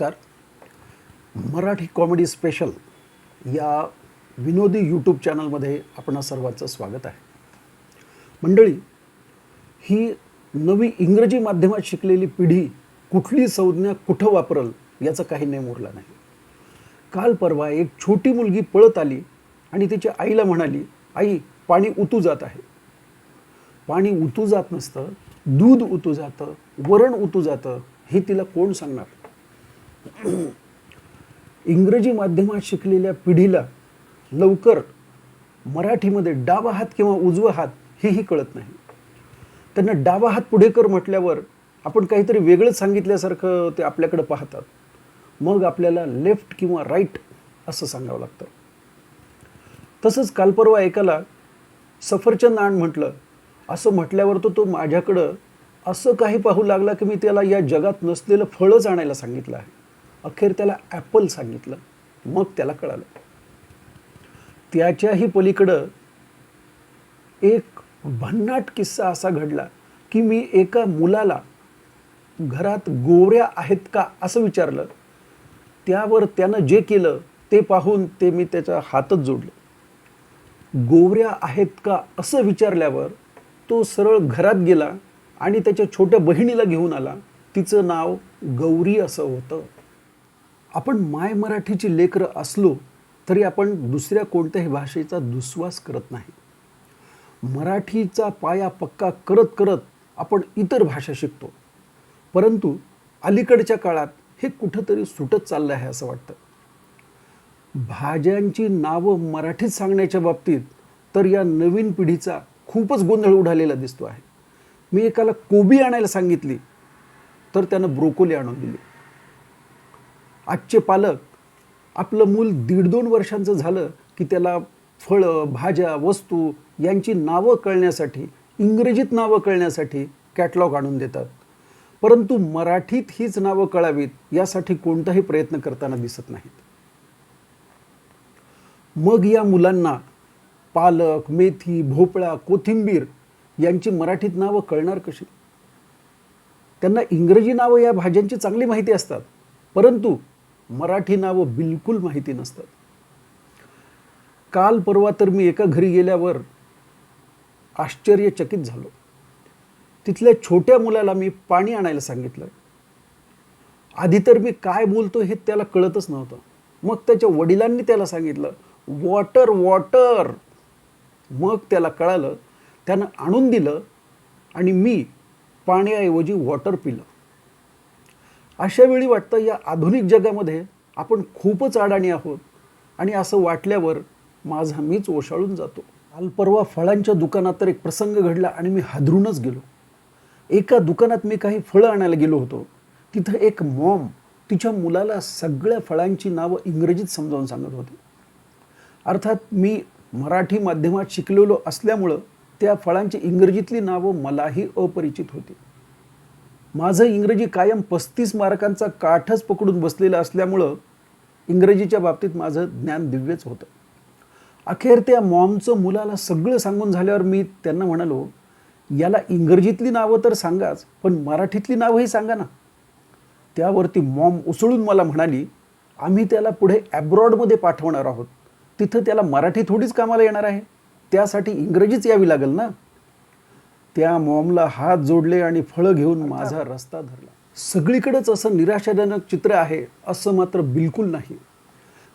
नमस्कार. Marathi comedy special या विनोदी यूट्यूब चॅनलमध्ये आपणा सर्वांचं स्वागत आहे. मंडळी ही नवी इंग्रजी माध्यमात शिकलेली पिढी कुठली संज्ञा कुठं वापरल याचा काही नेम उरला नाही. काल परवा एक छोटी मुलगी पळत आली आणि तिच्या आईला म्हणाली आई पाणी उतू जात आहे. पाणी उतू जात नसतं दूध उतू जातं वरण उतू जातं हे तिला कोण सांगणार? इंग्रजी माध्यमात शिकलेल्या पिढीला लवकर मराठीमध्ये डावा हात किंवा उजवा हात हेही कळत नाही. त्यांना डावा हात पुढे कर म्हटल्यावर आपण काहीतरी वेगळंच सांगितल्यासारखं ते आपल्याकडे पाहतात. मग आपल्याला लेफ्ट किंवा राईट असं सांगावं लागतं. तसंच काल परवा एकाला सफरचंद आण म्हटलं. असं म्हटल्यावर तो तो माझ्याकडं असं काही पाहू लागला की मी त्याला या जगात नसलेलं फळच आणायला सांगितलं आहे. अखेर त्याला ॲपल सांगितलं. मग त्याला कळालं. त्याच्याही पलीकडं एक भन्नाट किस्सा असा घडला की मी एका मुलाला घरात गोवऱ्या आहेत का? असं विचारलं. त्यावर त्यानं जे केलं ते पाहून ते मी त्याच्या हातच जोडलं. गोवऱ्या आहेत का? असं विचारल्यावर तो सरळ घरात गेला आणि त्याच्या छोट्या बहिणीला घेऊन आला. तिचं नाव गौरी असं होतं. आपण माय मराठीची लेकरं असलो तरी आपण दुसऱ्या कोणत्याही भाषेचा दुस्वास करत नाही. मराठीचा पाया पक्का करत करत आपण इतर भाषा शिकतो. परंतु अलीकडच्या काळात हे कुठंतरी सुटत चाललं आहे असं वाटतं. भाज्यांची नावं मराठीत सांगण्याच्या बाबतीत तर या नवीन पिढीचा खूपच गोंधळ उडालेला दिसतो आहे. मी एकाला कोबी आणायला सांगितली तर त्यानं ब्रोकोली आणून दिली. आजचे पालक आपलं मूल दीड दोन वर्षांचं झालं की त्याला फळं भाज्या वस्तू यांची नावं कळण्यासाठी इंग्रजीत नावं कळण्यासाठी कॅटलॉग आणून देतात. परंतु मराठीत हीच नावं कळावीत यासाठी कोणताही प्रयत्न करताना दिसत नाहीत. मग या मुलांना पालक मेथी भोपळा कोथिंबीर यांची मराठीत नावं कळणार कशी? त्यांना इंग्रजी नावं या भाज्यांची चांगली माहिती असतात. परंतु मराठी नावं बिलकुल माहिती नसतात. काल परवा तर मी एका घरी गेल्यावर आश्चर्यचकित झालो. तिथल्या छोट्या मुलाला मी पाणी आणायला सांगितलं. आधी तर मी काय बोलतो हे त्याला कळतच नव्हतं. मग त्याच्या वडिलांनी त्याला सांगितलं वॉटर वॉटर. मग त्याला कळालं त्यानं आणून दिलं आणि मी पाण्याऐवजी वॉटर पिलं. अशा वेळी वाटतं या आधुनिक जगामध्ये आपण खूपच अडाणी आहोत. आणि असं वाटल्यावर माझा मीच ओशाळून जातो. काल परवा फळांच्या दुकानात तर एक प्रसंग घडला आणि मी हादरूनच गेलो. एका दुकानात मी काही फळं आणायला गेलो होतो. तिथं एक मॉम तिच्या मुलाला सगळ्या फळांची नावं इंग्रजीत समजावून सांगत होती. अर्थात मी मराठी माध्यमात शिकलेलो असल्यामुळं त्या फळांची इंग्रजीतली नावं मलाही अपरिचित होती. माझं इंग्रजी कायम पस्तीस मार्कांचा काठच पकडून बसलेलं असल्यामुळं इंग्रजीच्या बाबतीत माझं ज्ञान दिव्यच होतं. अखेर त्या मॉमचं मुलाला सगळं सांगून झाल्यावर मी त्यांना म्हणालो याला इंग्रजीतली नावं तर सांगाच पण मराठीतली नावंही सांगा ना. त्यावरती मॉम उसळून मला म्हणाली आम्ही त्याला पुढे ॲब्रॉडमध्ये पाठवणार आहोत. तिथं त्याला मराठी थोडीच कामाला येणार आहे. त्यासाठी इंग्रजीच यावी लागेल ना? त्या मॉमला हात जोडले आणि फळं घेऊन माझा रस्ता धरला. सगळीकडेच असं निराशाजनक चित्र आहे असं मात्र बिलकुल नाही.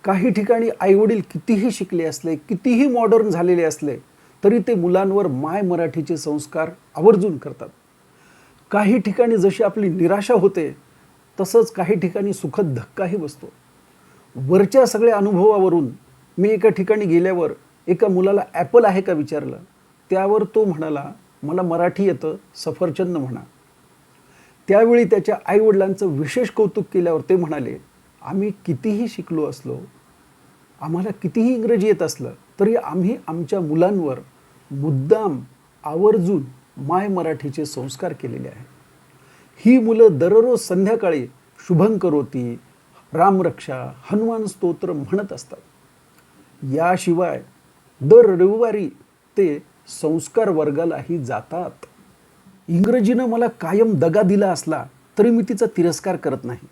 काही ठिकाणी आईवडील कितीही शिकले असले कितीही मॉडर्न झालेले असले तरी ते मुलांवर माय मराठीचे संस्कार आवर्जून करतात. काही ठिकाणी जशी आपली निराशा होते तसंच काही ठिकाणी सुखद धक्काही बसतो. वरच्या सगळ्या अनुभवावरून मी एका ठिकाणी गेल्यावर एका मुलाला ॲपल आहे का विचारलं त्यावर तो म्हणाला मला मराठी येतं सफरचंद म्हणा. त्यावेळी त्याच्या आईवडिलांचं विशेष कौतुक केल्यावर ते म्हणाले आम्ही कितीही शिकलो असलो आम्हाला कितीही इंग्रजी येत असलं तरी आम्ही आमच्या मुलांवर मुद्दाम आवर्जून माय मराठीचे संस्कार केलेले आहे ही मुलं दररोज संध्याकाळी शुभंकरोती रामरक्षा हनुमान स्तोत्र म्हणत असतात. याशिवाय दर रविवारी ते संस्कार वर्गालाही जातात. इंग्रजीनं मला कायम दगा दिला असला तरी मी तिचा तिरस्कार करत नाही.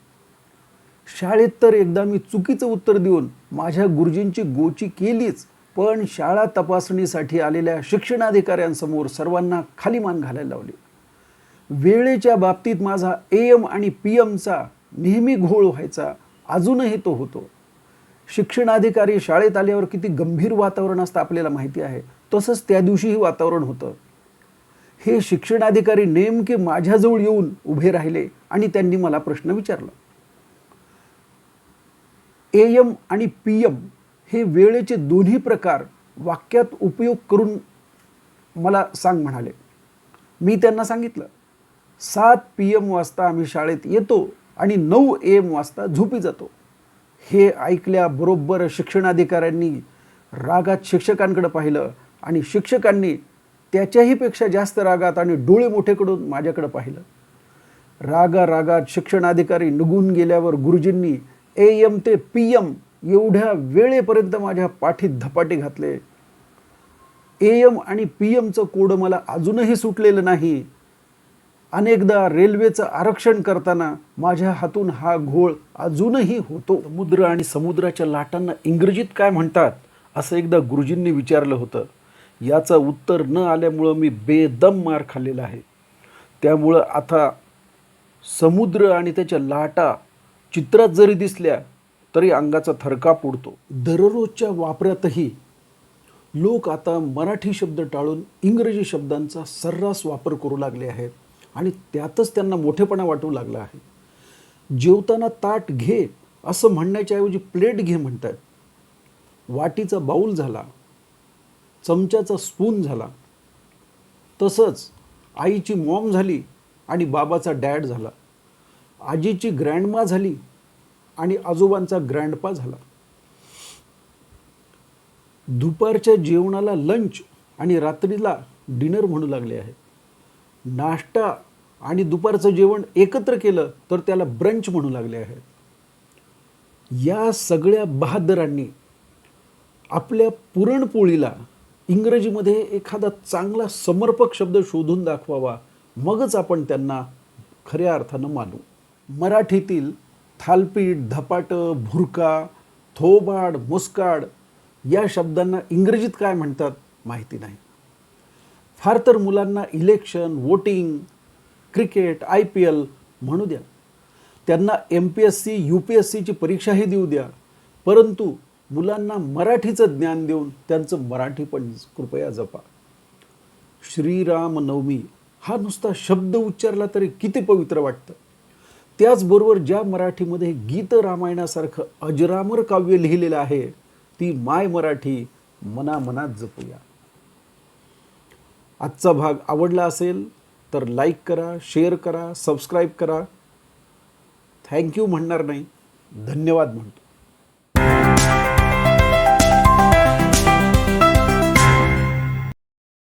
शाळेत तर एकदा मी चुकीचं उत्तर देऊन माझ्या गुरुजींची गोची केलीच पण शाळा तपासणीसाठी आलेल्या शिक्षणाधिकाऱ्यांसमोर सर्वांना खाली मान घालायला लावली. वेळेच्या बाबतीत माझा ए एम आणि पी एमचा नेहमी घोळ व्हायचा अजूनही तो होतो. शिक्षणाधिकारी शाळेत आल्यावर किती गंभीर वातावरण असतं आपल्याला माहिती आहे. तसंच त्या दिवशीही वातावरण होतं. हे शिक्षणाधिकारी नेमके माझ्याजवळ येऊन उभे राहिले आणि त्यांनी मला प्रश्न विचारला. ए एम आणि पी एम हे वेळेचे दोन्ही प्रकार वाक्यात उपयोग करून मला सांग म्हणाले. मी त्यांना सांगितलं सात पी एम वाजता आम्ही शाळेत येतो आणि नऊ ए एम वाजता झोपी जातो. हे ऐकल्याबरोबर शिक्षणाधिकाऱ्यांनी रागात शिक्षकांकडे पाहिलं आणि शिक्षकांनी त्याच्याही पेक्षा जास्त रागात आणि डोळे मोठे करून माझ्याकडे पाहिलं. रागा रागात शिक्षणाधिकारी निघून गेल्यावर गुरुजींनी ए एम ते पी एम एवढ्या वेळेपर्यंत माझ्या पाठीत धपाटे घातले. ए एम आणि पी एमचं कोड मला अजूनही सुटलेलं नाही. अनेकदा रेल्वेचं आरक्षण करताना माझ्या हातून हा घोळ अजूनही होतो. समुद्र आणि समुद्राच्या लाटांना इंग्रजीत काय म्हणतात? असं एकदा गुरुजींनी विचारलं होतं. याचं उत्तर न आल्यामुळं मी बेदम मार खाल्लेला आहे. त्यामुळं आता समुद्र आणि त्याच्या लाटा चित्रात जरी दिसल्या तरी अंगाचा थरकाप उडतो दररोजच्या वापरातही लोक आता मराठी शब्द टाळून इंग्रजी शब्दांचा सर्रास वापर करू लागले आहेत आणि त्यातच त्यांना मोठेपणा वाटू लागला आहे. जेवताना ताट घे असं म्हणण्याच्या ऐवजी प्लेट घे म्हणतात. वाटीचा बाऊल झाला. चमच्याचा स्पून झाला. तसंच आईची मॉम झाली आणि बाबाचा डॅड झाला. आजीची ग्रँडमा झाली आणि आजोबांचा ग्रँडपा झाला. दुपारच्या जेवणाला लंच आणि रात्रीला डिनर म्हणू लागले आहे. नाश्ता आणि दुपारचं जेवण एकत्र केलं तर त्याला ब्रंच म्हणू लागले आहे. या सगळ्या बहादरांनी आपल्या पुरणपोळीला इंग्रजीमध्ये एखादा चांगला समर्पक शब्द शोधून दाखवावा मगच आपण त्यांना खऱ्या अर्थानं मानू. मराठीतील थालपीठ धपाटं भुरका थोबाड मुस्काड या शब्दांना इंग्रजीत काय म्हणतात माहिती नाही. फार तर मुलांना election voting cricket I P L म्हणू द्या. त्यांना M P S C U P S सीची परीक्षाही देऊ द्या. परंतु मुलांना मराठीचं ज्ञान देऊन त्यांचं मराठी पण कृपया जपा. श्रीराम नवमी हा नुसता शब्द उच्चारला तरी किती पवित्र वाटतं. त्याचबरोबर ज्या मराठीमध्ये गीत रामायणासारखं अजरामर काव्य लिहिलेलं आहे ती माय मराठी मनामनात जपूया. आजचा भाग आवडला असेल तर लाईक करा शेअर करा सबस्क्राईब करा. थँक्यू म्हणणार नाही धन्यवाद म्हणतो.